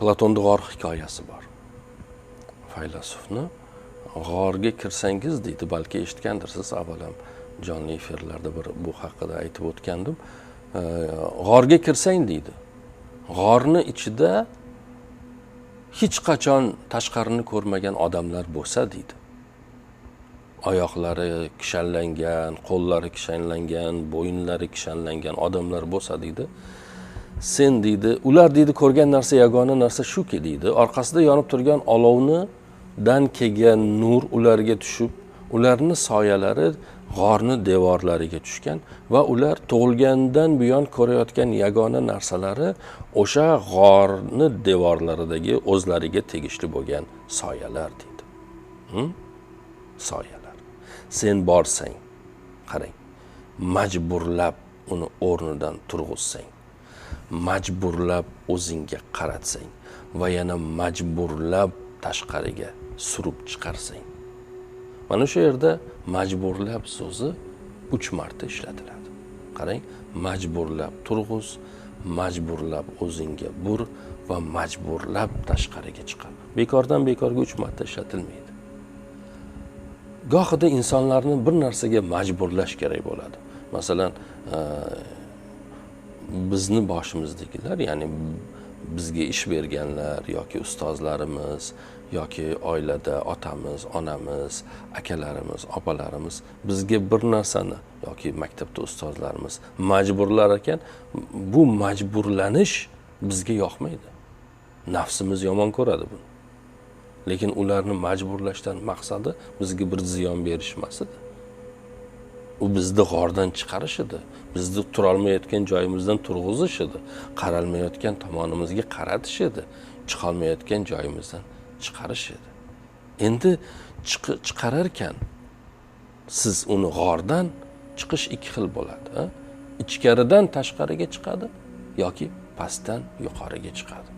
platonni g'or hikoyasi bor. Faylasufni g'orga kirsangiz deydi balki eshitgandirsiz avvalam jonli efirlarda bir bu haqida aytib o'tgandim. G'orga kirsang deydi g'orni ichida hech qachon tashqarini ko'rmagan odamlar bo'lsa deydi. Oyoqlari kishanlangan qo'llari kishanlangan bo'yinlari kishanlangan odamlar bo'lsa deydi. Sen deydi. Ular deydi ko'rgan narsa yagona narsa shuki deydi. Orqasida yonib turgan olovnidan kelgan nur ularga tushib ularni soyalari g'orni devorlariga tushgan va ular tug'ilgandan buyon ko'rayotgan yagona narsalari o'sha g'orni devorlaridagi o'zlariga tegishli bo'lgan soyalar deydi. Hm? Soyalar. Sen borsang qarang majburlab uni o'rnidan turg'izsang majburlab o'zingga qaratsang va yana majburlab tashqariga surib chiqarsang. Mana shu yerda majburlab so'zi uch marta ishlatiladi. Qarang majburlab turg'iz majburlab o'zingga bur va majburlab tashqariga chiqar. Bekordan bekorga uch marta ishlatilmaydi. Gohida insonlarni bir narsaga majburlash kerak bo'ladi. Masalan e, bizni boshimizdagilar ya'ni bizga ish berganlar yoki ustozlarimiz yoki oilada otamiz onamiz akalarimiz opalarimiz bizga bir narsani yoki maktabda ustozlarimiz majburlar ekan bu majburlanish bizga yoqmaydi. Nafsimiz yomon ko'radi buni. Lekin ularni majburlashdan maqsadi bizga bir ziyon berish emas edi u bizni g'ordan chiqarish edi. Bizni turolmayotgan joyimizdan turg'izish edi. Qaralmayotgan tomonimizga qaratish edi. Chiqolmayotgan joyimizdan chiqarish edi. Endi chiqararkan siz uni g'ordan chiqish ikki xil bo'ladi ichkaridan tashqariga chiqadi yoki pastdan yuqoriga chiqadi.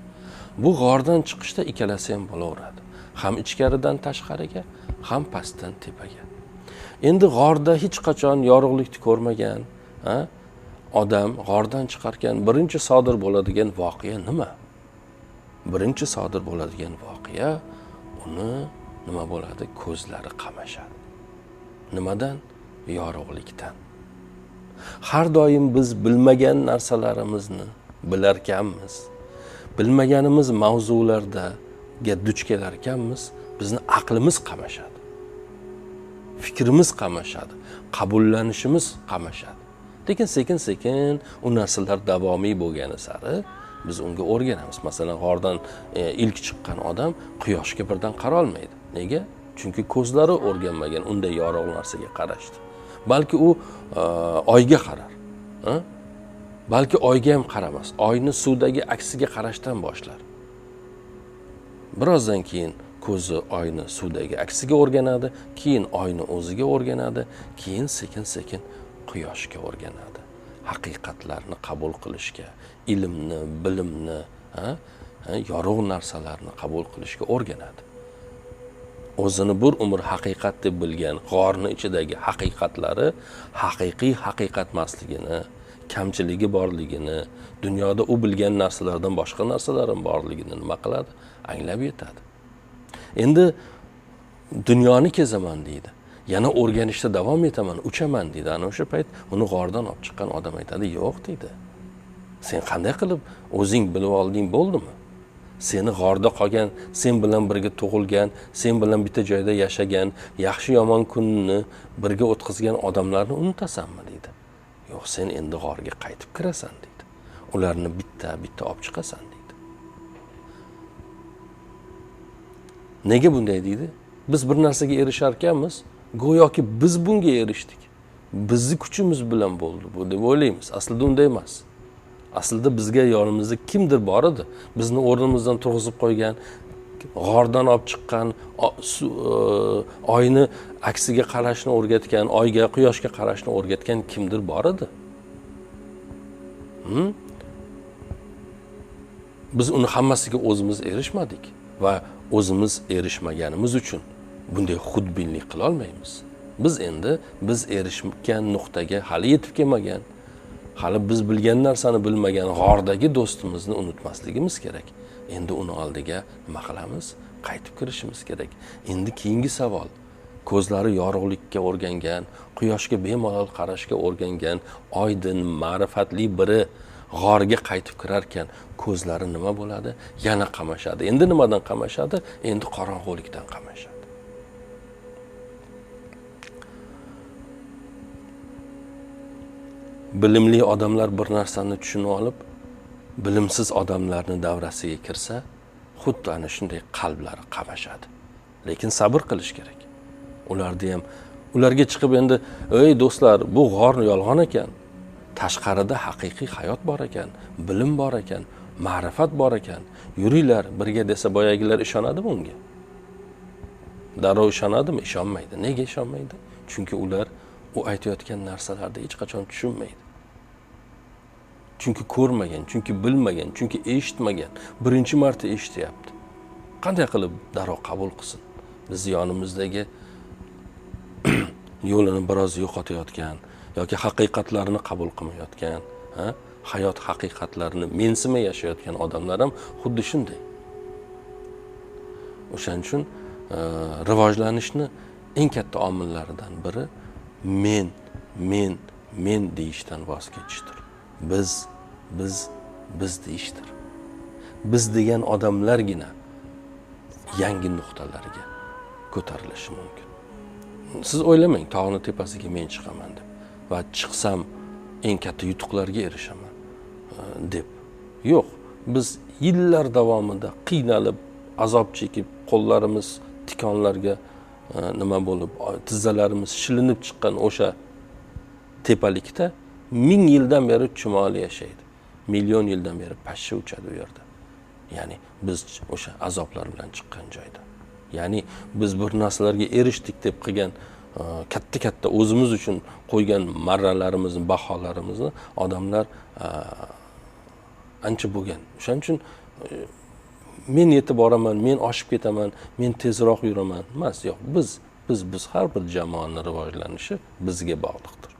Bu g'ordan chiqishda ikkalasi ham bo'laveradi. Ham ichkaridan tashqariga ham pastdan tepaga. Endi g'orda hech qachon yorug'likni ko'rmagan odam g'ordan chiqarkan birinchi sodir bo'ladigan voqea nima? Birinchi sodir bo'ladigan voqea uni nima bo'ladi? Ko'zlari qamashadi. Nimadan? Yorug'likdan. Har doim biz bilmagan narsalarimizni bilarkanmiz. Bilmaganimiz mavzularda duch kelarkanmiz bizni aqlimiz qamashadi. Fikrimiz qamashadi qabullanishimiz qamashadi. Lekin sekin sekin u narsalar davomiy bo'lgani sari biz unga o'rganamiz. Masalan g'ordan e, ilk chiqqan odam quyoshga birdan qarolmaydi. Nega? Chunki ko'zlari o'rganmagan unday yorug' narsaga qarashdi. Balki u e, oyga qarar balki oyga ham qaramas oyni suvdagi aksiga qarashdan boshlar. Birozdan keyin ko'zi oyni suvdagi aksiga o'rganadi keyin oyni o'ziga o'rganadi keyin sekin sekin quyoshga o'rganadi. Haqiqatlarni qabul qilishga ilmni bilimni yorug' narsalarni qabul qilishga o'rganadi. O'zini bir umr haqiqat deb bilgan g'orni ichidagi haqiqatlari haqiqiy haqiqat emasligini kamchiligi borligini dunyoda u bilgan narsalardan boshqa narsalar borligini nima qiladi? Anglab yetadi. Endi dunyoni kezaman deydi. Yana o'rganishda davom etaman uchaman deydi. Ana o'sha payt uni g'ordan olib chiqqan odam aytadi yo'q deydi. Sen qanday qilib o'zing bilib olding bo'ldimi? Seni g'orda qolgan sen bilan birga tug'ilgan sen bilan bitta joyda yashagan yaxshi yomon kunni birga o'tkazgan odamlarni unutasanmi? deydi. Yo'q sen endi g'orga qaytib kirasan deydi. Ularni bitta bitta olib chiqasan deydi. Nega bunday deydi? Biz bir narsaga erishar ekanmiz go'yoki biz bunga erishdik. Bizni kuchimiz bilan bo'ldi bu deb o'ylaymiz. Aslida unday emas. Aslida bizga yonimizda kimdir bor edi. Bizni o'rnimizdan turg'izib qo'ygan g'ordan olib chiqqan e, oyni aksiga qarashni o'rgatgan oyga quyoshga qarashni o'rgatgan kimdir bor edi. Hmm? biz uni hammasiga o'zimiz erishmadik va o'zimiz erishmaganimiz uchun bunday xudbinlik qilolmaymiz biz endi biz erishgan nuqtaga hali yetib kelmagan hali biz bilgan narsani bilmagan g'ordagi do'stimizni unutmasligimiz kerak. Endi uni oldiga nima qilamiz? Qaytib kirishimiz kerak. Endi keyingi savol ko'zlari yorug'likka o'rgangan quyoshga bemalol qarashga o'rgangan oydin ma'rifatli biri g'orga qaytib kirarkan ko'zlari nima bo'ladi? Yana qamashadi. Endi nimadan qamashadi? Endi qorong'ulikdan qamashadi. Bilimli odamlar bir narsani tushunib olib bilimsiz odamlarni davrasiga kirsa xuddi ana shunday qalblari qamashadi. Lekin sabr qilish kerak. Ularni ham ularga chiqib endi ey do'stlar bu g'or yolg'on ekan. Tashqarida haqiqiy hayot bor ekan bilim bor ekan ma'rifat bor ekan. Yuringlar birga desa boyagilar ishonadimi unga? Darrov ishonadimi? Ishonmaydi. Nega ishonmaydi? Chunki ular u aytayotgan narsalarni hech qachon tushunmaydi. Chunki ko'rmagan chunki bilmagan chunki eshitmagan. Birinchi marta eshityapti. Qanday qilib darrov qabul qilsin? Biz yonimizdagi yo'lini biroz yo'qotayotgan yoki haqiqatlarni qabul qilmayotgan ha? hayot haqiqatlarini mensimay yashayotgan odamlar ham xuddi shunday. O'shaning uchun e, rivojlanishni eng katta omillaridan biri men men men deyishdan voz kechishdir. Biz biz biz deyishdir. Biz degan odamlargina yangi nuqtalarga ko'tarilishi mumkin. Siz o'ylamang tog'ni tepasiga men chiqaman deb. Va chiqsam eng katta yutuqlarga erishaman e, deb. Yo'q biz yillar davomida qiynalib azob chekib qo'llarimiz tikonlarga e, nima bo'lib tizzalarimiz shilinib chiqqan o'sha tepalikda ming yildan beri chumoli yashaydi. Million yildan beri pashsha uchadi u yerda. Ya'ni biz o'sha azoblar bilan chiqqan joyda. Ya'ni biz bir narsalarga erishdik deb qilgan katta katta o'zimiz uchun qo'ygan marralarimizni baholarimizni odamlar e, ancha bo'lgan. O'shaning uchun e, men yetib boraman men oshib ketaman men tezroq yuraman. Emas yo'q biz biz biz har bir jamoani rivojlanishi bizga bog'liqdir.